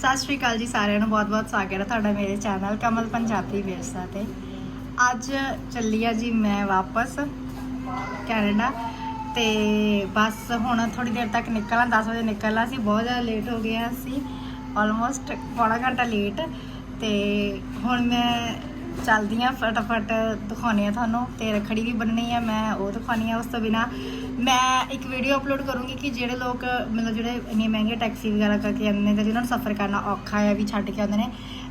ਸਤਿ ਸ਼੍ਰੀ ਅਕਾਲ ਜੀ ਸਾਰਿਆਂ ਨੂੰ ਬਹੁਤ-ਬਹੁਤ ਸਵਾਗਤ ਹੈ ਤੁਹਾਡਾ ਮੇਰੇ ਚੈਨਲ ਕਮਲ ਪੰਜਾਬੀ ਵਿਰਸਾ ਤੇ। ਅੱਜ ਚੱਲੀ ਆ ਜੀ ਮੈਂ ਵਾਪਸ ਕੈਨੇਡਾ ਤੇ ਬਸ ਹੁਣ ਥੋੜੀ ਦੇਰ ਤੱਕ ਨਿਕਲਾਂ 10 ਵਜੇ ਨਿਕਲਣਾ ਸੀ, ਬਹੁਤ ਜ਼ਿਆਦਾ ਲੇਟ ਹੋ ਗਿਆ ਸੀ ਆਲਮੋਸਟ ਪੌਣਾ ਘੰਟਾ ਲੇਟ ਤੇ ਹੁਣ ਮੈਂ ਚੱਲਦੀ ਆ ਫਟਾਫਟ ਦਿਖਾਉਣੀ ਆ ਤੁਹਾਨੂੰ ਤੇ ਰਖੜੀ ਵੀ ਬੰਨਣੀ ਆ, ਮੈਂ ਉਹ ਦਿਖਾਉਣੀ ਆ ਉਸ ਤੋਂ ਬਿਨਾ ਮੈਂ ਇੱਕ ਵੀਡੀਓ ਅਪਲੋਡ ਕਰੂੰਗੀ ਕਿ ਜਿਹੜੇ ਲੋਕ ਮਤਲਬ ਜਿਹੜੇ ਇੰਨੇ ਮਹਿੰਗੇ ਟੈਕਸੀ ਵਗੈਰਾ ਕਰਕੇ ਆਉਂਦੇ ਨੇ ਤੇ ਜਿਨ੍ਹਾਂ ਨੂੰ ਸਫ਼ਰ ਕਰਨਾ ਔਖਾ ਹੈ ਵੀ ਛੱਡ ਕੇ ਆਉਂਦੇ ਨੇ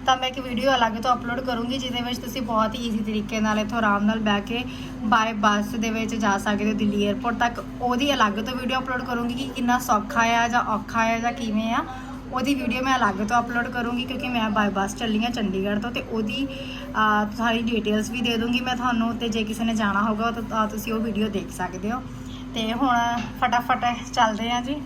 ਤਾਂ ਮੈਂ ਇੱਕ ਵੀਡੀਓ ਅਲੱਗ ਤੋਂ ਅਪਲੋਡ ਕਰੂੰਗੀ ਜਿਹਦੇ ਵਿੱਚ ਤੁਸੀਂ ਬਹੁਤ ਹੀ ਈਜ਼ੀ ਤਰੀਕੇ ਨਾਲ ਇੱਥੋਂ ਆਰਾਮ ਨਾਲ ਬਹਿ ਕੇ ਬਾਏ ਬੱਸ ਦੇ ਵਿੱਚ ਜਾ ਸਕਦੇ ਹੋ ਦਿੱਲੀ 에ਅਰਪੋਰਟ ਤੱਕ। ਉਹਦੀ ਅਲੱਗ ਤੋਂ ਵੀਡੀਓ ਅਪਲੋਡ ਕਰੂੰਗੀ ਕਿ ਇੰਨਾ ਸੌਖਾ ਆ ਜਾਂ ਔਖਾ ਆ ਜਾਂ ਕਿਵੇਂ ਆ ਉਹਦੀ ਵੀਡੀਓ ਮੈਂ ਅਲੱਗ ਤੋਂ ਅਪਲੋਡ ਕਰੂੰਗੀ ਕਿਉਂਕਿ ਮੈਂ ਬਾਏ ਬੱਸ ਚੱਲੀ ਹਾਂ ਚੰਡੀਗੜ੍ਹ ਤੋਂ ਤੇ ਉਹਦੀ ਅਹ, ਸਾਰੀ ਡਿਟੇਲਸ ਵੀ ਦੇ ਦੂੰਗੀ ਮੈਂ ਤੁਹਾਨੂੰ ਤੇ ਜੇ ਕਿਸੇ ਨੇ ਜਾਣਾ ਹੋਗਾ ਤਾਂ ਤੁਸੀਂ ਉਹ ਵੀਡੀਓ ਦੇਖ ਸਕਦੇ ਹੋ। ਤੇ ਹੁਣ ਫਟਾਫਟ ਚੱਲਦੇ ਹਾਂ ਜੀ।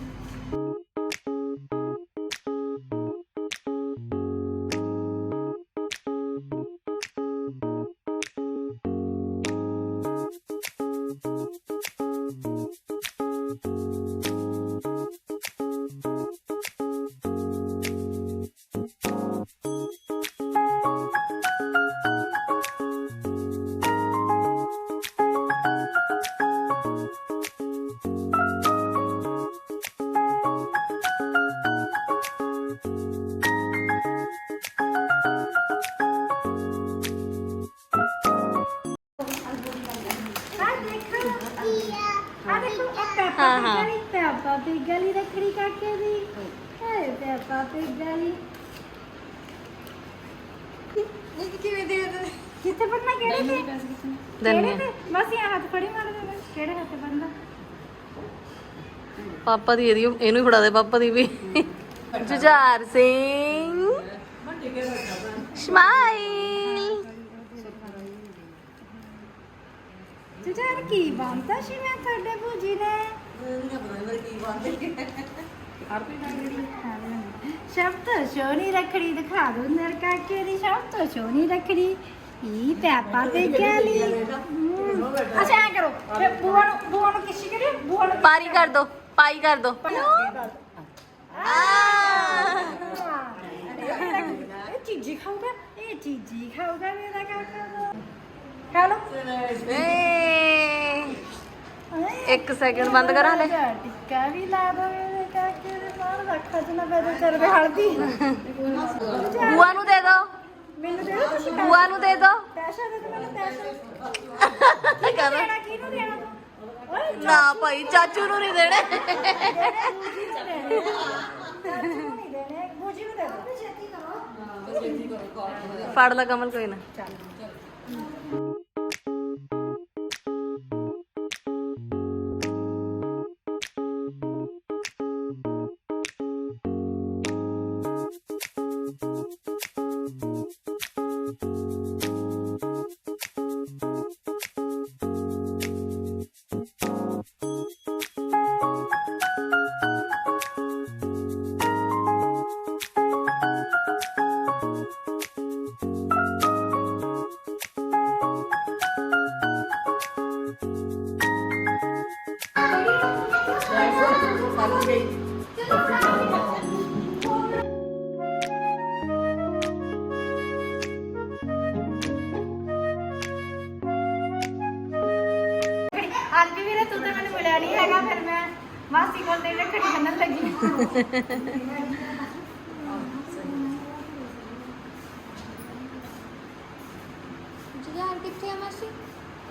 ਪੈਪਾ ਪਿਗ ਗਲੀ ਰੱਖੜੀ ਕਾਕੇ ਦੀ ਹੈ ਪੈਪਾ ਪਿਗ ਗਲੀ। ਇਹ ਕਿਵੇਂ ਦੇ ਦੇ ਕਿੱਥੇ ਪੜਨਾ ਕਿਹੜੇ ਤੇ? ਦੰਨੇ ਕਿਹੜੇ ਤੇ? ਬਸ ਇਹ ਹੱਥ ਫੜੀ ਮਾਰ ਦੇ ਕਿਹੜੇ ਹੱਥ ਬੰਦਾ ਪਾਪਾ ਦੀ ਇਹਦੀ ਇਹਨੂੰ ਹੀ ਫੜਾ ਦੇ ਪਾਪਾ ਦੀ ਵੀ। ਜੁਝਾਰ ਸਿੰਘ। ਸਮਾਈਲ। ਤੁਝਾਰ ਕੀ ਬੰਦਾ ਸੀ ਮੈਂ ਤੁਹਾਡੇ ਭੂਜੀ ਨੇ। ਸ਼ਬਦ ਸੋਨੀ ਰੱਖੜੀ ਦਿਖਾ ਦੋ ਨਰ ਕਾਕੇ ਦੀ ਸ਼ਬਦ ਸੋਨੀ ਰੱਖੜੀ ਈ ਪੈਪਾ ਤੇ ਗਲੀ ਹਮ। ਅੱਛਾ ਐ ਕਰੋ ਫਿਰ ਬੂਆ ਨੂੰ ਬੂਆ ਨੂੰ ਕਿਸੀ ਕਰੀ ਬੂਆ ਨੂੰ ਪਾਰੀ ਕਰ ਦੋ ਪਾਈ ਕਰ ਦੋ ਇਹ ਚੀਜ਼ੀ ਖਾਊਗਾ ਇਹ ਚੀਜ਼ੀ ਖਾਊਗਾ ਮੇਰਾ ਕਾਕਾ ਖਾ ਲੋ ਏ ਇੱਕ ਸੈਕਿੰਡ ਬੰਦ ਕਰਾ ਲੈ ਟਿੱਕਾ ਵੀ ਲਾ ਦੋ ਮੇਰੇ ਕਾਕੇ ਦੇ ਨਾਲ ਰੱਖਾ ਜਨਾ ਬੈਦੇ ਚਰਵੇ ਹਲਦੀ। ਬੂਆ ਨੂੰ ਦੇ ਦੋ। ਮੈਨੂੰ ਦੇ ਦੋ ਤੁਸੀਂ ਪੈਸੇ। ਬੂਆ ਨੂੰ ਦੇ ਦੋ। ਪੈਸਾ ਦੇ ਦੋ ਮੈਨੂੰ ਪੈਸੇ। ਕਰ? ਦੇਣਾ ਕਿਹਨੂੰ ਦੇਣਾ? ਤੂੰ ਓਏ ਨਾ ਭਾਈ ਚਾਚੂ ਨੂੰ ਨਹੀਂ ਦੇਣੇ। ਬੂਜੀ ਨੂੰ ਦੇਣੇ। ਚਾਚੂ ਨੂੰ ਨਹੀਂ ਦੇਣੇ ਬੂਜੀ ਨੂੰ ਦੇ ਦੋ। ਛੇਤੀ ਕਰੋ ਫੜ ਲੈ ਕਮਲ ਕੋਈ ਨਾ। ਅੱਜ ਵੀਰੇ ਤੂੰ ਤਾਂ ਮੈਨੂੰ ਮਿਲਿਆ ਨਹੀਂ ਹੈਗਾ ਫਿਰ ਮੈਂ ਮਾਸੀ ਕੋਲ ਤੇ ਰੱਖੜੀ ਬੰਨਣ ਲੱਗੀ ਜੁਗਾੜ ਕਿੱਥੇ ਆ ਮਾਸੀ?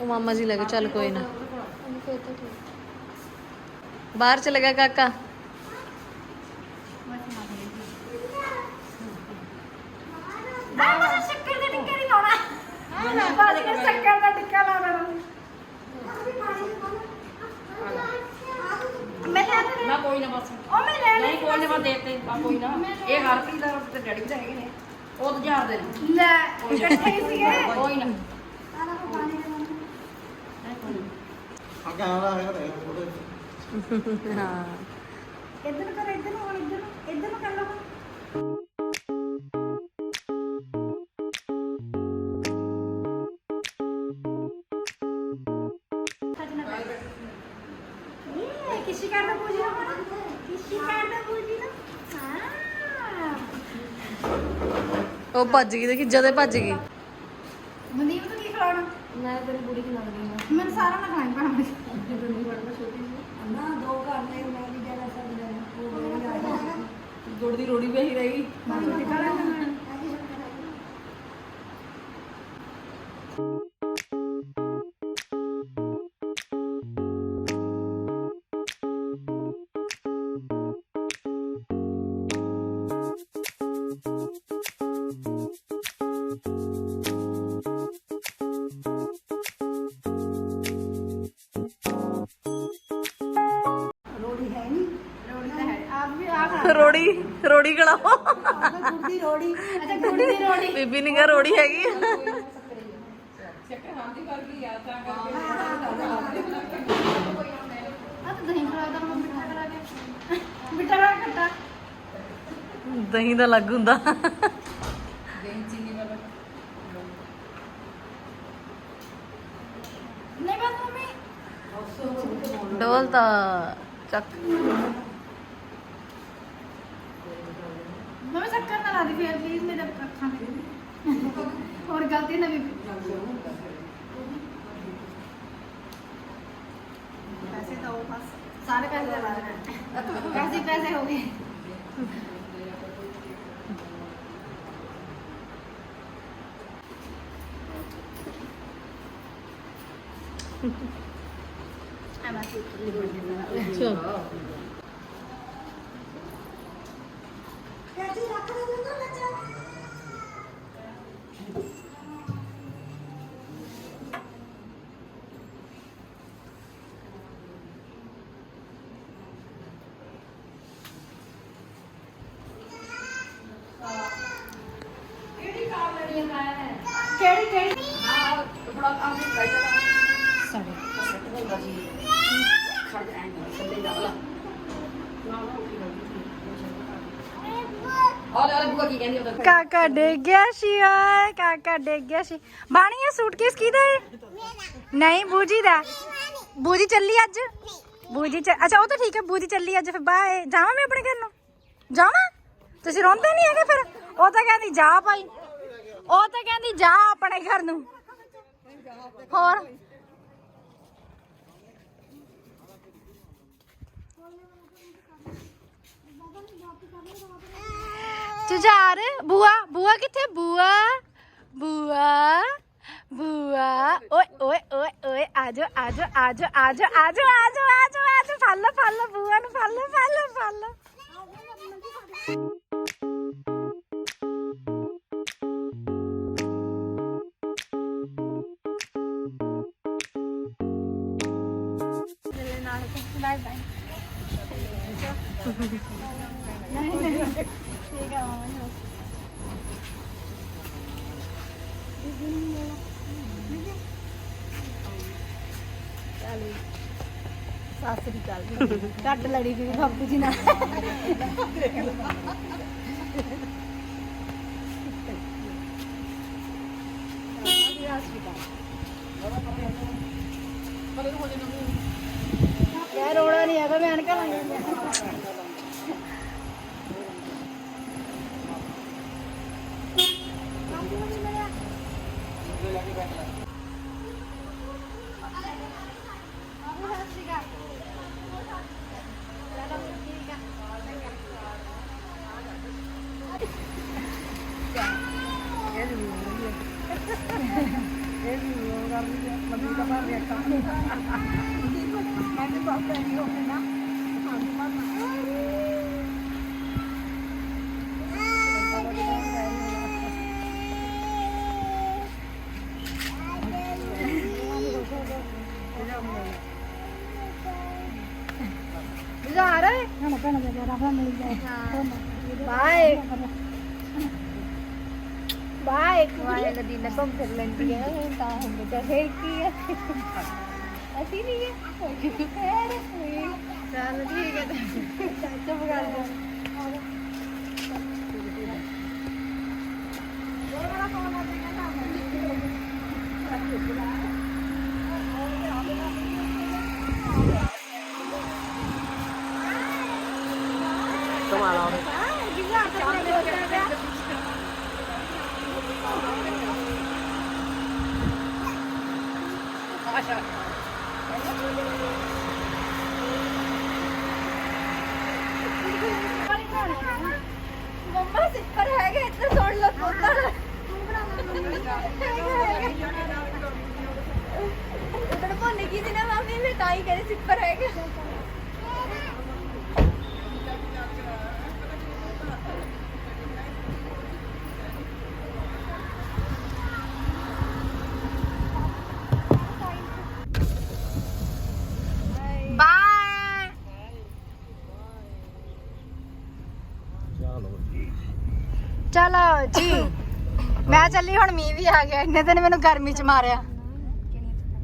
ਉਹ ਮਾਮਾ ਜੀ ਲੈ ਕੇ ਚੱਲ ਕੋਈ ਨਾ। ਉਹਨੂੰ ਫਿਰ ਤਾਂ ਠੀਕ। ਬਾਹਰ ਚਲੇ ਗਿਆ ਕਾਕਾ? ਮੈਂ ਸ਼ੱਕਰ ਦਾ ਟਿੱਕਾ ਨਹੀਂ ਲਾਉਣਾ। ਬਾਜੀ ਨੇ ਸ਼ੱਕਰ ਦਾ ਟਿੱਕਾ ਲਾ ਦੇਣਾ ਮੈਂ ਲੈ ਤੇ ਨਾ ਕੋਈ ਨਾ ਬਸ ਉਹ ਮੈਂ ਲੈ ਨਹੀਂ ਕੋਈ ਨਾ ਬਸ ਦੇ ਤੇ ਆ ਕੋਈ ਨਾ। ਇਹ ਹਰਪ੍ਰੀਤ ਦਾ ਤੇ ਡੈਡੀ ਵੀ ਤਾਂ ਹੈਗੇ ਨੇ। ਉਹ ਤਾਂ ਹਜ਼ਾਰ ਦੇ। ਨੇ। ਲੈ ਇਕੱਠੇ ਹੀ ਸੀਗੇ। ਕੋਈ ਨਾ। ਅੱਗੇ ਆਉਣਾ ਹੈਗਾ ਤੇ ਉਹਦੇ ਹਾਂ। ਇੱਧਰ ਕਰ ਇੱਧਰ ਹੁਣ ਇੱਧਰ। ਇੱਧਰ ਕਰ ਲਓ। ਉਹ ਭੱਜ ਗਈ ਦੇਖੀ ਜਦੇ ਭੱਜ ਗਈ। ਮਨਦੀਪ ਤੂੰ ਕੀ ਖਿਲਾਉਣਾ? ਮੈਂ ਤੇਰੀ ਬੁੜੀ ਖਿਲਾਉਣੀ ਆ ਮੈਂ ਸਾਰਾ ਨਾ ਖਾਣ ਪਾ ਮੈਂ। ਡੰਡੀ ਵੜਦਾ ਛੋਟੀ ਜੀ ਨਾ ਦੋ ਘਰ ਨੇ ਮੈਂ ਵੀ ਜਾਣਾ ਸਭ ਜਾਣਾ ਉਹ ਗੁੜ ਰਹੀ। ਰੋੜੀ। ਅੱਛਾ ਗੁੜ ਦੀ ਰੋੜੀ। ਬੀਬੀ ਨੇ ਕਿਹਾ ਰੋੜੀ ਹੈਗੀ। ਆ। ਆ ਤਾਂ ਦਹੀਂ ਦਾ ਮੈਂ ਮਿੱਠਾ ਕਰਾ ਕੇ। ਮਿੱਠਾ ਕਰਾ ਕੇ ਖੱਟਾ ਦਹੀਂ ਦਾ ਲੱਗ ਹੁੰਦਾ। ਨਹੀਂ ਬਸ ਮੰਮੀ। ਡੋਲ ਤਾਂ ਚੱਕ। मैं चक्कर ना ला दी फिर प्लीज़ मेरे अखा मेरे और गलती ना भी। पैसे तो बस सारे पैसे लगा पैसे पैसे हो गए। I'm not ਖੜ ਜਾਏ ਥੱਲੇ ਜਾ ਲਾ ਔਰ ਔਰ ਬੁਆ ਕੀ ਕਹਿੰਦੀ ਉਹਦਾ ਕਾਕਾ ਡਿੱਗ ਗਿਆ ਸੀ, ਓਏ, ਕਾਕਾ ਡਿੱਗ ਗਿਆ ਸੀ। ਬਾਣੀ ਇਹ ਸੂਟਕੇਸ ਕਿਹਦਾ ਹੈ ਨਹੀਂ, ਬੂਜੀ ਦਾ। ਬੂਜੀ ਚੱਲੀ ਅੱਜ? ਬੂਜੀ ਚ, ਅੱਛਾ, ਉਹ ਤਾਂ ਠੀਕ ਹੈ, ਬੂਜੀ ਚੱਲੀ ਅੱਜ, ਫਿਰ ਬਾਏ ਜਾਵਾਂ ਮੈਂ ਆਪਣੇ ਘਰ ਨੂੰ? ਜਾਵਾਂ? ਤੁਸੀਂ ਰੋਂਦੇ ਨਹੀਂ ਹੈਗੇ ਫਿਰ? ਉਹ ਤਾਂ ਕਹਿੰਦੀ, ਜਾ ਭਾਈ। ਉਹ ਤਾਂ ਕਹਿੰਦੀ, ਜਾ ਆਪਣੇ ਘਰ ਨੂੰ। ਹੋਰ? ਜੁਝਾਰ, ਬੂਆ ਬੂਆ ਕਿੱਥੇ? ਬੂਆ ਬੂਆ ਬੂਆ, ਓਏ ਓਏ ਓਏ ਓਏ, ਆਜੋ ਆਜੋ ਆਜੋ ਆਜੋ ਆਜੋ ਆਜੋ ਆਜੋ ਆਜੋ, ਫੜ ਲਓ ਫੜ ਲਓ ਬੂਆ ਨੂੰ ਫੜ ਲਓ ਫੜ ਲਓ ਫੜ ਲਓ ਬਾਏ ਬਾਏ ਠੀਕ ਹੈ ਮਾਮਾ ਸਾਸਰੀ ਚੱਲ। ਕੱਟ ਲੜੀ ਵੀ ਬਾਪੂ ਜੀ ਨਾਲ ਯਾਰ ਰੋਣਾ ਨਹੀਂ ਹੈਗਾ ਮੈਂ ਅਨਕਾ ਲਾਂਗੀ magawi, maging ka pa, rekta. Hindi ko, mati ba ang pwede ko na? Ano ba na? Bisa ada? Nah, makanya ada rafa milik saya. Bye. Bye. Kumain na din na kong serlenti ka. Ang tahan mo ka. Hey, Kia. Asi niya. Kaya na. Sana di ka. Sa mga mummy ਮੈਂ ਤਾਂ ਹੀ ਚਲੋ ਜੀ। ਮੈਂ ਚੱਲੀ, ਹੁਣ ਮੀਂਹ ਵੀ ਆ ਗਿਆ। ਇੰਨੇ ਦਿਨ ਮੈਨੂੰ ਗਰਮੀ ਚ ਮਾਰਿਆ।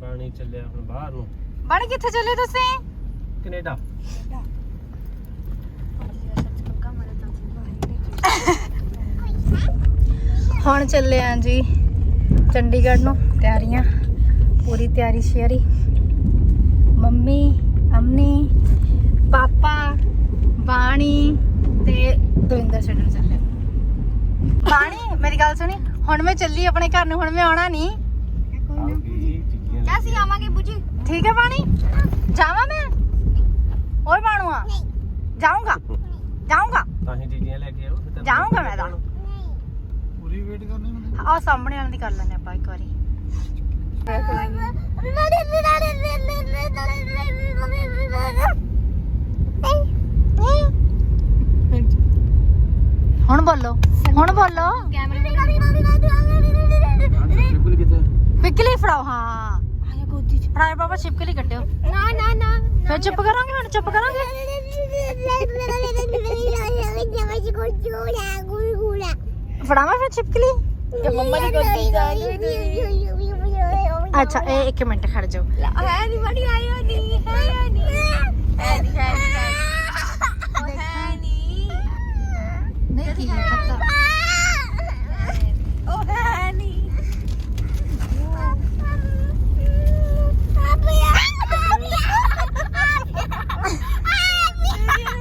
ਪਾਣੀ ਚੱਲਿਆ ਹੁਣ ਬਾਹਰ ਨੂੰ। ਬਣ ਕਿੱਥੇ ਚੱਲੇ ਤੁਸੀਂ? ਕੈਨੇਡਾ। ਹੁਣ ਚੱਲੇ ਆਂ ਜੀ ਚੰਡੀਗੜ੍ਹ ਨੂੰ ਤਿਆਰੀਆਂ ਪੂਰੀ ਤਿਆਰੀ ਸ਼ੇਰੀ। ਮੰਮੀ ਅਮਨੀ ਪਾਪਾ ਬਾਣੀ ਤੇ ਦਵਿੰਦਰ ਛੱਡਣ ਚੱਲੇ। ਬਾਣੀ ਮੇਰੀ ਗੱਲ ਸੁਣੀ ਹੁਣ ਮੈਂ ਚੱਲੀ ਆਪਣੇ ਘਰ ਨੂੰ ਹੁਣ ਮੈਂ ਆਉਣਾ ਨਹੀਂ। ਚੀਜ਼ੀਆਂ ਅਸੀਂ ਆਵਾਂਗੇ ਬੁਝੀ। ਠੀਕ ਹੈ ਬਾਣੀ? ਜਾਵਾਂ ਮੈਂ? ਓਏ ਬਾਣੂਆ? ਜਾਊਂਗਾ? ਜਾਊਂਗਾ? ਤਾਂ ਹੀ ਚੀਜ਼ੀਆਂ ਲੈ ਕੇ ਆਓ ਫਿਰ ਜਾਊਂਗਾ ਮੈਂ ਤਾਂ। ਪੂਰੀ ਵੇਟ ਕਰਨੀ ਹੁੰਦੀ? ਆ ਸਾਹਮਣੇ ਵਾਲਿਆਂ ਦੀ ਕਰ ਲੈਣੇ ਆਪਾਂ ਇੱਕ ਵਾਰੀ। ਹੁਣ ਬੋਲੋ। ਹੁਣ ਬੋਲੋ। ਕਿੱਥੇ? ਪਿਕਲੀ ਫੜਾਓ ਹਾਂ। ਫੜਾਏ ਬਾਬਾ ਛਿਪਕਲੀ ਕੱਢਿਓ। ਨਾ ਨਾ ਨਾ ਫਿਰ ਚੁੱਪ ਕਰਾਂਗੇ ਹੁਣ? ਚੁੱਪ ਕਰਾਂਗੇ? ਫੜਾਵਾਂ ਫਿਰ ਛਿਪਕਲੀ ਤੇ ਮੰਮਾ ਦੀ ਗੋਦੀ ਜਾ ਅੱਛਾ ਇਹ ਇੱਕ ਮਿੰਟ ਖੜ ਜਾਓ। ਹੈ ਨਹੀਂ ਬੜੀ ਆਈ ਹੋ ਨਹੀਂ ਹੈ ਨਹੀਂ ਹੈ ਨਹੀਂ ਹੈ ਨਹੀਂ ਹੈ ਨਹੀਂ ਨਹੀਂ ਕੀ ਹੈ ਪਤਾ ਉਹ ਹੈ ਨਹੀਂ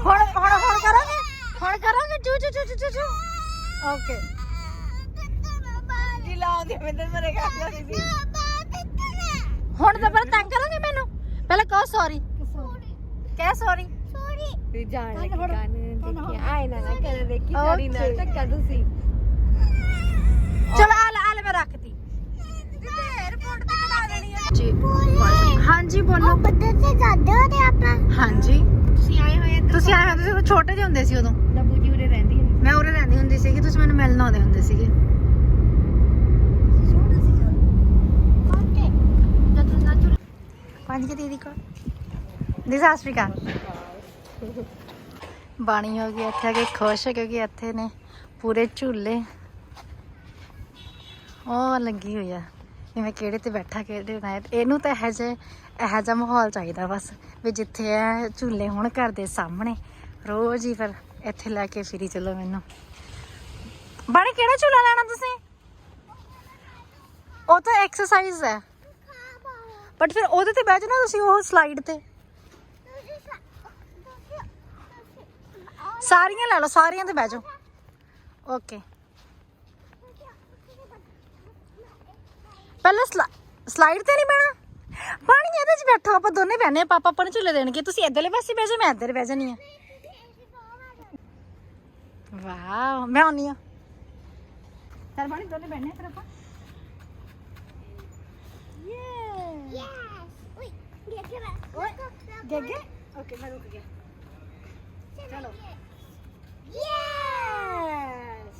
ਹੁਣ ਹੁਣ ਹੁਣ ਕਰਾਂਗੇ ਹੁਣ ਕਰਾਂਗੇ ਚੂ ਚੂ ਚੂ ਚੂ ਚੂ ਓਕੇ ਜੀ ਲਾਉਂਦੇ ਮੈਂ ਤਾਂ ਮਰੇ ਕਰ ਸੀ ਹੁਣ ਤਾਂ ਪਰ ਤੰਗ ਕਰਾਂਗੇ ਮੈਨੂੰ ਪਹਿਲਾਂ ਕਹੋ ਸੌਰੀ ਕਹਿ ਸੌਰੀ ਤੇ ਜਾਣ ਲੱਗੀ ਗਾਣੇ ਦੇਖੀ ਆਏ ਨਾ ਨਾ ਕਦੇ ਦੇਖੀ Okay. ਸਾਰੀ ਨਾਲ ਧੱਕਾ ਤੁਸੀਂ ਚਲ ਆ ਲੈ ਆ ਲੈ ਮੈਂ ਰੱਖਤੀ। 에어ਪੋਰਟ ਤੇ ਕਢਾ ਦੇਣੀ ਆ ਜੀ ਹਾਂਜੀ ਬੋਲੋ ਹਾਂਜੀ। ਤੁਸੀਂ ਆਏ ਹੋਏ ਤੁਸੀਂ ਆਏ ਹੁੰਦੇ ਸੀ ਉਦੋਂ ਛੋਟੇ ਜਿਹੇ ਹੁੰਦੇ ਸੀ ਉਦੋਂ। ਨਬੂ ਜੀ ਉਰੇ ਰਹਿੰਦੀ ਹੈ। ਮੈਂ ਉਰੇ ਰਹਿੰਦੀ ਹੁੰਦੀ ਸੀ ਕਿ ਤੁਸੀਂ ਮੈਨੂੰ ਮਿਲਣ ਆਉਂਦੇ ਹੁੰਦੇ ਸੀਗੇ। ਪੰਜ ਕੇ ਦੀਦੀ ਕੋਲ ਦੀ ਸਤਿ ਸ਼੍ਰੀ ਅਕਾਲ। ਬਾਣੀ ਹੋ ਗਈ ਇੱਥੇ ਆ ਕੇ ਖੁਸ਼ ਕਿਉਂਕਿ ਇੱਥੇ ਨੇ ਪੂਰੇ ਝੂਲੇ। ਉਹ ਲੱਗੀ ਹੋਈ ਆ ਜਿਵੇਂ ਕਿਹੜੇ ਤੇ ਬੈਠਾ ਕਿਹੜੇ ਨਾ ਇਹਨੂੰ ਤਾਂ ਇਹ ਜੇ ਇਹੋ ਜਿਹਾ ਮਾਹੌਲ ਚਾਹੀਦਾ ਬਸ ਵੀ ਜਿੱਥੇ ਇਹ ਝੂਲੇ ਹੋਣ ਘਰ ਦੇ ਸਾਹਮਣੇ। ਰੋਜ਼ ਹੀ ਫਿਰ ਇੱਥੇ ਲੈ ਕੇ ਫਿਰੀ ਚਲੋ ਮੈਨੂੰ। ਬਾਣੀ ਕਿਹੜਾ ਝੂਲਾ ਲੈਣਾ ਤੁਸੀਂ? ਉਹ ਤਾਂ ਐਕਸਰਸਾਈਜ਼ ਹੈ। ਬਟ ਫਿਰ ਉਹਦੇ ਤੇ ਬਹਿ ਨਾ ਤੁਸੀਂ ਉਹ ਸਲਾਈਡ ਤੇ? ਸਾਰੀਆਂ ਲੈ ਲਓ ਸਾਰੀਆਂ ਤੇ ਬਹਿ ਜਾਓ। ਓਕੇ ਪਹਿਲਾਂ ਸਲਾਈਡ ਤੇ ਨਹੀਂ ਬਹਿਣਾ? ਪਾਣੀ ਇਹਦੇ 'ਚ ਬੈਠੋ ਆਪਾਂ ਦੋਨੇ ਬਹਿਨੇ ਪਾਪਾ ਆਪਾਂ ਨੂੰ ਝੂਲੇ ਦੇਣਗੇ ਤੁਸੀਂ ਇੱਧਰਲੇ ਪਾਸੇ ਬਹਿ ਜਾਓ ਮੈਂ ਇੱਧਰ ਬਹਿ ਜਾਨੀ ਆ ਵਾਓ ਮੈਂ ਆਉਣੀ ਆ ਚੱਲ ਬਾਣੀ ਦੋਨੇ ਬਹਿਨੇ ਫਿਰ ਆਪਾਂ। ਗੱਗੇ? ਓਕੇ ਮੈਂ ਰੁਕ ਗਿਆ। ਚਲੋ। ਯੈਸ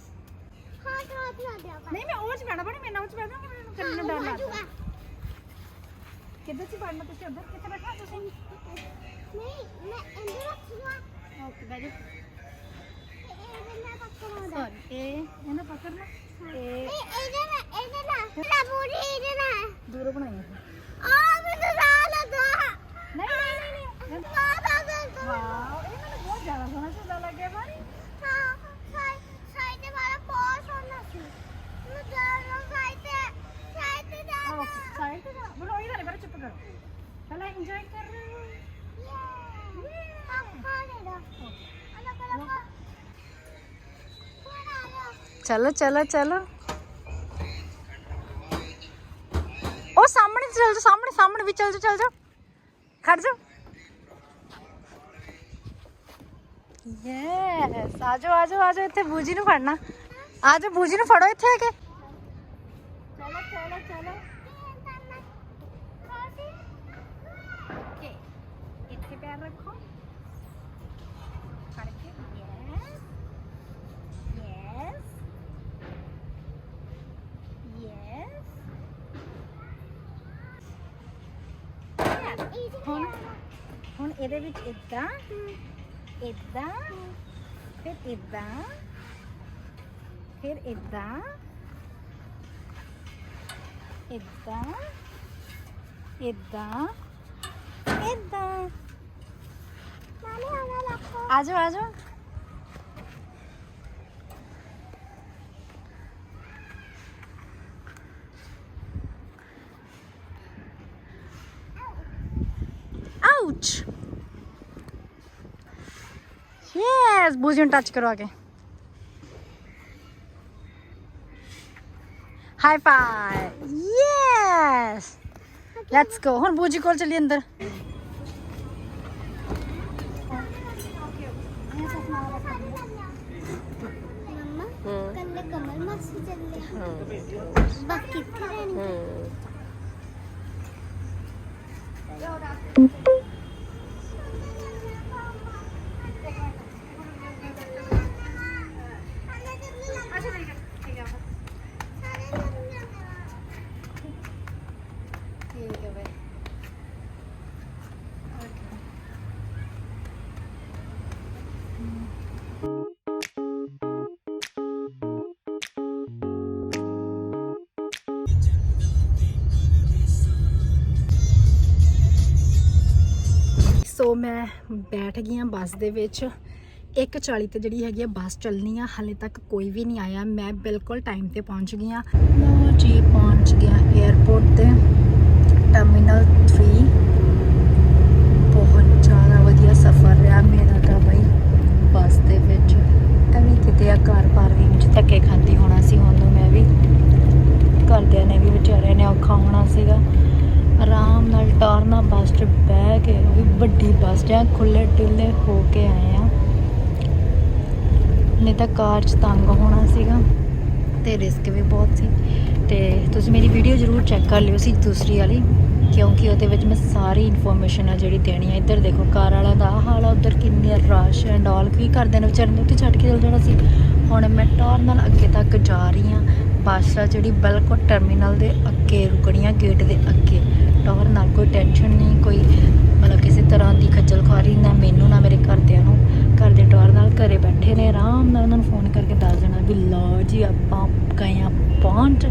ਨਹੀਂ ਮੈਂ ਉਹ ਚ ਬੈਣਾ ਬਣੀ ਮੈਂ ਨਾ ਉਹ ਚ ਬੈਠ ਜਾਵਾਂਗੀ ਮੈਨੂੰ ਕੰਨ ਨੂੰ ਡਰ ਲੱਗਦਾ। ਕਿੱਧਰ ਚ ਪੜਨਾ ਤੁਸੀਂ ਉੱਧਰ ਕਿੱਥੇ ਬੈਠਾ ਤੁਸੀਂ? ਓਕੇ ਬੈਠ ਸੌਰੀ ਇਹ ਇਹਨਾਂ ਪਕੜਨਾ? ਇਹ ਦੂਰੋਂ ਬਣਾਈ ਹੈ ਨਹੀਂ ਨਹੀਂ ਨਹੀਂ ਨਹੀਂ। ਵਾਓ ਇਹ ਮੈਨੂੰ ਬਹੁਤ ਜ਼ਿਆਦਾ ਸੋਹਣਾ ਲੱਗਿਆ ਬਾਣੀ ਓਕੇ ਸਾਈਡ ਇਧਰ ਬੜਾ ਚੁੱਪ ਕਰੋ ਪਹਿਲਾਂ ਇੰਜੋਏ ਕਰ ਰਹੇ ਹੋ ਚਲੋ ਚਲੋ ਚਲੋ ਉਹ ਉਹ ਸਾਹਮਣੇ ਚੱਲ ਜਾ ਸਾਹਮਣੇ ਸਾਹਮਣੇ ਵੀ ਚੱਲ ਜਾ ਚੱਲ ਜਾ ਖੜ ਜਾ ਯੈਸ ਆਜੋ ਆਜੋ ਆਜੋ ਇੱਥੇ ਬੂਜੀ ਨੂੰ ਫੜਨਾ ਆਜੋ ਬੂਜੀ ਨੂੰ ਫੜੋ ਇੱਥੇ ਆ ਕੇ ਚਲੋ ਚਲੋ ਚਲੋ ਓਕੇ ਰੱਖੋ ਫੜ ਕੇ ਯੈਸ ਯੈਸ ਯੈਸ ਹੁਣ ਹੁਣ ਇਹਦੇ ਵਿੱਚ ਇਦਾਂ ਇਦਾਂ ਫਿਰ ਇਦਾਂ ਫਿਰ ਇਦਾਂ ਇਦਾਂ ਇਦਾਂ ਇਦਾਂ आज आज। बुझ टच करो आगे। हाई फाई लेट्स गो हम बूजी को चलिए अंदर। ਲੈਟਸ ਗੋ ਹੁਣ ਬੂਜੀ ਕੋਲ ਚੱਲੀ ਅੰਦਰ ਕੱਲੇ ਕਮਲ ਮਾਸੀ ਚੱਲੇ ਬਾਕੀ ਕਿੱਥੇ ਰਹਿਣੀ ਠੀਕ ਸੋ ਮੈਂ ਬੈਠ ਗਈ ਹਾਂ ਬੱਸ ਦੇ ਵਿੱਚ। 1:40 ਤੇ ਜਿਹੜੀ ਹੈਗੀ ਆ ਬੱਸ ਚੱਲਣੀ ਆ, ਹਲੇ ਤੱਕ ਕੋਈ ਵੀ ਨਹੀਂ ਆਇਆ। ਮੈਂ ਬਿਲਕੁਲ ਟਾਈਮ ਤੇ ਪਹੁੰਚ ਗਈ ਹਾਂ। ਲੋ ਜੀ, ਪਹੁੰਚ ਗਿਆ 에ਅਰਪੋਰਟ ਤੇ। ਟਰਮੀਨਲ 3 ਬਹੁਤ ਜ਼ਿਆਦਾ ਵਧੀਆ ਸਫ਼ਰ ਰਿਹਾ ਮੇਰਾ ਤਾਂ ਬਈ ਬੱਸ ਦੇ ਵਿੱਚ। ਐਵੇਂ ਕਿਤੇ ਆ ਘਰ ਬਾਰ ਵੀ ਵਿੱਚ ਧੱਕੇ ਖਾਂਦੀ ਹੋਣਾ ਸੀ, ਹੁਣ ਨੂੰ ਮੈਂ ਵੀ ਘਰਦਿਆਂ ਨੇ ਵੀ ਵਿਚਾਰਿਆਂ ਨੇ ਔਖਾ ਹੋਣਾ ਸੀਗਾ ਆਰਾਮ ਨਾਲ ਟਾਰਨਾ ਬੱਸ 'ਚ ਬਹਿ ਕੇ ਵੀ ਵੱਡੀ ਬੱਸ ਜਾਂ ਖੁੱਲੇ ਡੁੱਲੇ ਹੋ ਕੇ ਆਏ ਆ। ਨਹੀਂ ਤਾਂ ਕਾਰ 'ਚ ਤੰਗ ਹੋਣਾ ਸੀਗਾ ਤੇ ਰਿਸਕ ਵੀ ਬਹੁਤ ਸੀ। ਤੇ ਤੁਸੀਂ ਮੇਰੀ ਵੀਡੀਓ ਜ਼ਰੂਰ ਚੈੱਕ ਕਰ ਲਿਓ ਸੀ ਦੂਸਰੀ ਵਾਲੀ, ਕਿਉਂਕਿ ਉਹਦੇ ਵਿੱਚ ਮੈਂ ਸਾਰੀ ਇਨਫੋਰਮੇਸ਼ਨ ਆ ਜਿਹੜੀ ਦੇਣੀ ਆ। ਇੱਧਰ ਦੇਖੋ, ਕਾਰ ਵਾਲਾ ਦਾ ਹਾਲ ਆ ਉੱਧਰ ਕਿੰਨੀ ਰਸ਼ ਐਂਡ ਆਲ ਕੀ ਕਰਦੇ ਨੇ ਵਿਚਾਰੇ ਨੂੰ, ਉੱਥੇ ਛੱਡ ਕੇ ਚਲ ਜਾਣਾ ਸੀ। ਹੁਣ ਮੈਂ ਟੌਰ ਨਾਲ ਅੱਗੇ ਤੱਕ ਜਾ ਰਹੀ ਆ। ਬੱਸ ਜਿਹੜੀ ਬਿਲਕੁਲ ਟਰਮੀਨਲ ਦੇ ਅੱਗੇ ਰੁਕਣੀ ਆ ਗੇਟ ਦੇ ਅੱਗੇ। ਟੌਰ ਨਾਲ ਕੋਈ ਟੈਨਸ਼ਨ ਨਹੀਂ, ਕੋਈ ਮਤਲਬ ਕਿਸੇ ਤਰ੍ਹਾਂ ਦੀ ਖੱਜਲ ਖੁਆਰੀ ਨਾ ਮੈਨੂੰ, ਨਾ ਮੇਰੇ ਘਰਦਿਆਂ ਨੂੰ। ਘਰ ਦੇ ਟੌਰ ਨਾਲ ਘਰੇ ਬੈਠੇ ਨੇ, ਆਰਾਮ ਨਾਲ ਉਹਨਾਂ ਨੂੰ ਫੋਨ ਕਰਕੇ ਦੱਸ ਦੇਣਾ ਵੀ ਲਓ ਜੀ, ਆਪਾਂ ਗਏ ਆ ਪਹੁੰਚ।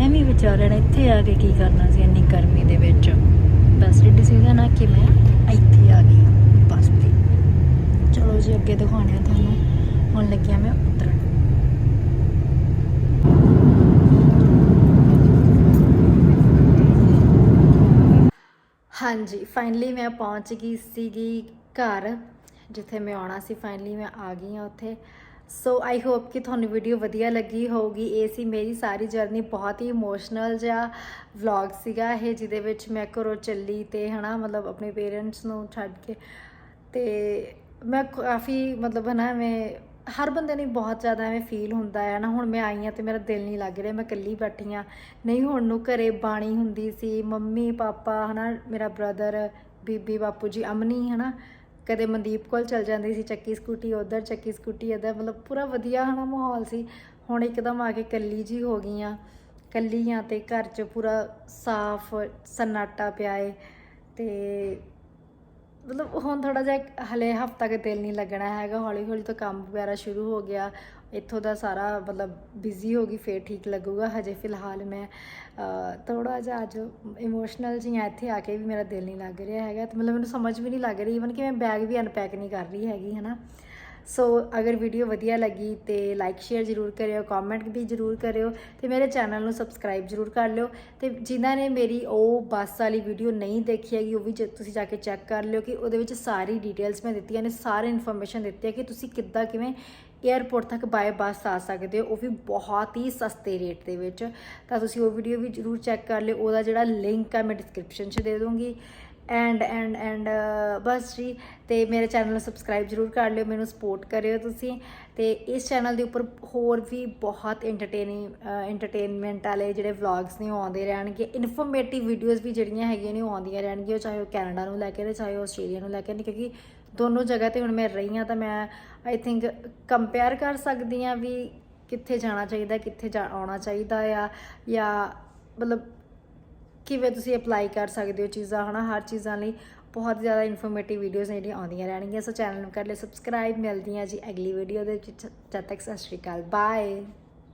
ਐਵੇਂ ਵਿਚਾਰਿਆਂ ਨੇ ਇੱਥੇ ਆ ਕੇ ਕੀ ਕਰਨਾ ਸੀ ਇੰਨੀ ਗਰਮੀ ਦੇ ਵਿੱਚ? ਬਸ ਡਿਸੀਜਨ ਆ ਕਿ ਮੈਂ ਇੱਥੇ ਆ ਗਈ ਹਾਂ, ਬੱਸ ਤੇ ਚਲੋ ਜੀ, ਅੱਗੇ ਦਿਖਾਉਣੇ ਆ ਤੁਹਾਨੂੰ। ਹੁਣ ਲੱਗਿਆ ਮੈਂ ਹਾਂਜੀ ਫਾਈਨਲੀ ਮੈਂ ਪਹੁੰਚ ਗਈ ਸੀਗੀ ਘਰ, ਜਿੱਥੇ ਮੈਂ ਆਉਣਾ ਸੀ ਫਾਈਨਲੀ ਮੈਂ ਆ ਗਈ ਹਾਂ ਉੱਥੇ। ਸੋ ਆਈ ਹੋਪ ਕਿ ਤੁਹਾਨੂੰ ਵੀਡੀਓ ਵਧੀਆ ਲੱਗੀ ਹੋਊਗੀ। ਇਹ ਸੀ ਮੇਰੀ ਸਾਰੀ ਜਰਨੀ ਬਹੁਤ ਹੀ ਇਮੋਸ਼ਨਲ ਜਿਹਾ ਵਲੌਗ ਸੀਗਾ ਇਹ, ਜਿਹਦੇ ਵਿੱਚ ਮੈਂ ਘਰੋਂ ਚੱਲੀ ਤੇ ਹਨਾ, ਮਤਲਬ ਆਪਣੇ ਪੇਰੈਂਟਸ ਨੂੰ ਛੱਡ ਕੇ। ਤੇ ਮੈਂ ਕਾਫੀ ਮਤਲਬ ਹੈ ਨਾ ਐਵੇਂ ਹਰ ਬੰਦੇ ਨੂੰ ਬਹੁਤ ਜ਼ਿਆਦਾ ਐਵੇਂ ਫੀਲ ਹੁੰਦਾ ਹੈ ਨਾ, ਹੁਣ ਮੈਂ ਆਈ ਆ ਤੇ ਮੇਰਾ ਦਿਲ ਨਹੀਂ ਲੱਗ ਰਿਹਾ, ਮੈਂ ਇਕੱਲੀ ਬੈਠੀ ਆ ਨਹੀਂ, ਹੁਣ ਨੂੰ ਘਰੇ ਬਾਣੀ ਹੁੰਦੀ ਸੀ, ਮੰਮੀ, ਪਾਪਾ, ਹਨਾ, ਮੇਰਾ ਬ੍ਰਦਰ ਬੀਬੀ, ਬਾਪੂ ਜੀ, ਅਮਨੀ, ਹਨਾ, ਕਦੇ ਮਨਦੀਪ ਕੋਲ ਚਲ ਜਾਂਦੀ ਸੀ, ਚੱਕੀ ਸਕੂਟੀ ਉਧਰ, ਚੱਕੀ ਸਕੂਟੀ ਇਧਰ, ਮਤਲਬ ਪੂਰਾ ਵਧੀਆ ਹਨਾ ਮਾਹੌਲ ਸੀ। ਹੁਣ ਇੱਕਦਮ ਆ ਕੇ ਕੱਲੀ ਜੀ ਹੋ ਗਈ ਆ ਕੱਲੀ ਆ ਤੇ ਘਰ 'ਚ ਪੂਰਾ ਸਾਫ਼, ਸਨਾਟਾ ਪਿਆ ਏ ਤੇ ਮਤਲਬ ਹੁਣ ਥੋੜਾ ਜਿਹਾ ਹਲੇ ਹਫਤਾ ਕੇ ਦਿਲ ਨਹੀਂ ਲੱਗਣਾ ਹੈਗਾ ਹੌਲੀ ਹੌਲੀ ਤੋਂ ਕੰਮ ਵਗੈਰਾ ਸ਼ੁਰੂ ਹੋ ਗਿਆ। ਇੱਥੋਂ ਦਾ ਸਾਰਾ ਮਤਲਬ ਬਿਜ਼ੀ ਹੋ ਗਈ, ਫੇਰ ਠੀਕ ਲੱਗੂਗਾ। ਹਜੇ ਫਿਲਹਾਲ ਮੈਂ ਥੋੜਾ ਜਿਹਾ ਅੱਜ ਇਮੋਸ਼ਨਲ ਜੀ ਇੱਥੇ ਆ ਕੇ ਵੀ ਮੇਰਾ ਦਿਲ ਨਹੀਂ ਲੱਗ ਰਿਹਾ ਹੈਗਾ। ਤੇ ਮਤਲਬ ਮੈਨੂੰ ਸਮਝ ਵੀ ਨਹੀਂ ਲੱਗ ਰਹੀ ਇਵਨ ਕਿ ਮੈਂ ਬੈਗ ਵੀ ਅਨਪੈਕ ਨਹੀਂ ਕਰ ਰਹੀ ਹੈਗੀ, ਹਨਾ। ਸੋ ਅਗਰ ਵੀਡੀਓ ਵਧੀਆ ਲੱਗੀ ਤੇ ਲਾਈਕ ਸ਼ੇਅਰ ਜ਼ਰੂਰ ਕਰਿਓ ਕਮੈਂਟ ਵੀ ਜ਼ਰੂਰ ਕਰਿਓ ਤੇ ਮੇਰੇ ਚੈਨਲ ਨੂੰ ਸਬਸਕ੍ਰਾਈਬ ਜ਼ਰੂਰ ਕਰ ਲਿਓ ਤੇ ਜਿਨ੍ਹਾਂ ਨੇ ਮੇਰੀ ਉਹ ਬੱਸ ਵਾਲੀ ਵੀਡੀਓ ਨਹੀਂ ਦੇਖੀ ਹੈਗੀ, ਉਹ ਵੀ ਜ- ਤੁਸੀਂ ਜਾ ਕੇ ਚੈੱਕ ਕਰ ਲਿਓ ਕਿ ਉਹਦੇ ਵਿੱਚ ਸਾਰੀ ਡਿਟੇਲਸ ਮੈਂ ਦਿੱਤੀਆਂ ਨੇ, ਸਾਰੀ ਇਨਫੋਰਮੇਸ਼ਨ ਦਿੱਤੀ ਹੈ ਕਿ ਤੁਸੀਂ ਕਿੱਦਾਂ ਕਿਵੇਂ ਏਅਰਪੋਰਟ ਤੱਕ ਬਾਏ ਬੱਸ ਆ ਸਕਦੇ ਹੋ, ਉਹ ਵੀ ਬਹੁਤ ਹੀ ਸਸਤੇ ਰੇਟ ਦੇ ਵਿੱਚ। ਤਾਂ ਤੁਸੀਂ ਉਹ ਵੀਡੀਓ ਵੀ ਜਰੂਰ ਚੈੱਕ ਕਰ ਲਿਓ, ਉਹਦਾ ਜਿਹੜਾ ਲਿੰਕ ਆ, ਮੈਂ ਡਿਸਕ੍ਰਿਪਸ਼ਨ 'ਚ ਦੇ ਦੂੰਗੀ ਐਂਡ ਐਂਡ ਐਂਡ ਬਸ ਜੀ, ਤੇ ਮੇਰੇ ਚੈਨਲ ਨੂੰ ਸਬਸਕ੍ਰਾਈਬ ਜਰੂਰ ਕਰ ਲਿਓ, ਮੈਨੂੰ ਸਪੋਰਟ ਕਰਿਓ ਤੁਸੀਂ। ਤੇ ਇਸ ਚੈਨਲ ਦੇ ਉੱਪਰ ਹੋਰ ਵੀ ਬਹੁਤ ਐਂਟਰਟੇਨਿੰਗ ਐਂਟਰਟੇਨਮੈਂਟ ਵਾਲੇ ਜਿਹੜੇ ਵਲੌਗਸ ਨੇ, ਉਹ ਆਉਂਦੇ ਰਹਿਣਗੇ। ਇਨਫੋਰਮੇਟਿਵ ਵੀਡੀਓਜ਼ ਵੀ ਜਿਹੜੀਆਂ ਹੈਗੀਆਂ ਨੇ, ਉਹ ਆਉਂਦੀਆਂ ਰਹਿਣਗੀਆਂ, ਚਾਹੇ ਉਹ ਕੈਨੇਡਾ ਨੂੰ ਲੈ ਕੇ ਨੇ ਚਾਹੇ ਉਹ ਆਸਟ੍ਰੇਲੀਆ ਨੂੰ ਲੈ ਕੇ ਨੇ ਕਿਉਂਕਿ ਦੋਨੋਂ ਜਗ੍ਹਾ ਤੇ ਹੁਣ ਮੈਂ ਰਹੀ ਹਾਂ, ਤਾਂ ਮੈਂ ਆਈ ਥਿੰਕ ਕੰਪੇਅਰ ਕਰ ਸਕਦੀ ਹਾਂ ਵੀ ਕਿੱਥੇ ਜਾਣਾ ਚਾਹੀਦਾ, ਕਿੱਥੇ ਜਾ, ਆਉਣਾ ਚਾਹੀਦਾ ਆ, ਜਾਂ ਮਤਲਬ ਕਿਵੇਂ ਤੁਸੀਂ ਅਪਲਾਈ ਕਰ ਸਕਦੇ ਹੋ ਚੀਜ਼ਾਂ, ਹਨਾ? ਹਰ ਚੀਜ਼ਾਂ ਲਈ ਬਹੁਤ ਜ਼ਿਆਦਾ ਇਨਫੋਰਮੇਟਿਵ ਵੀਡੀਓਜ਼ ਜਿਹੜੀਆਂ ਆਉਂਦੀਆਂ ਰਹਿਣਗੀਆਂ, ਸੋ ਚੈਨਲ ਨੂੰ ਕਰ ਲਿਓ ਸਬਸਕ੍ਰਾਈਬ ਮਿਲਦੀਆਂ ਜੀ ਅਗਲੀ ਵੀਡੀਓ ਦੇ ਵਿੱਚ। ਜਦ ਤੱਕ ਸਤਿ ਸ਼੍ਰੀ ਅਕਾਲ ਬਾਏ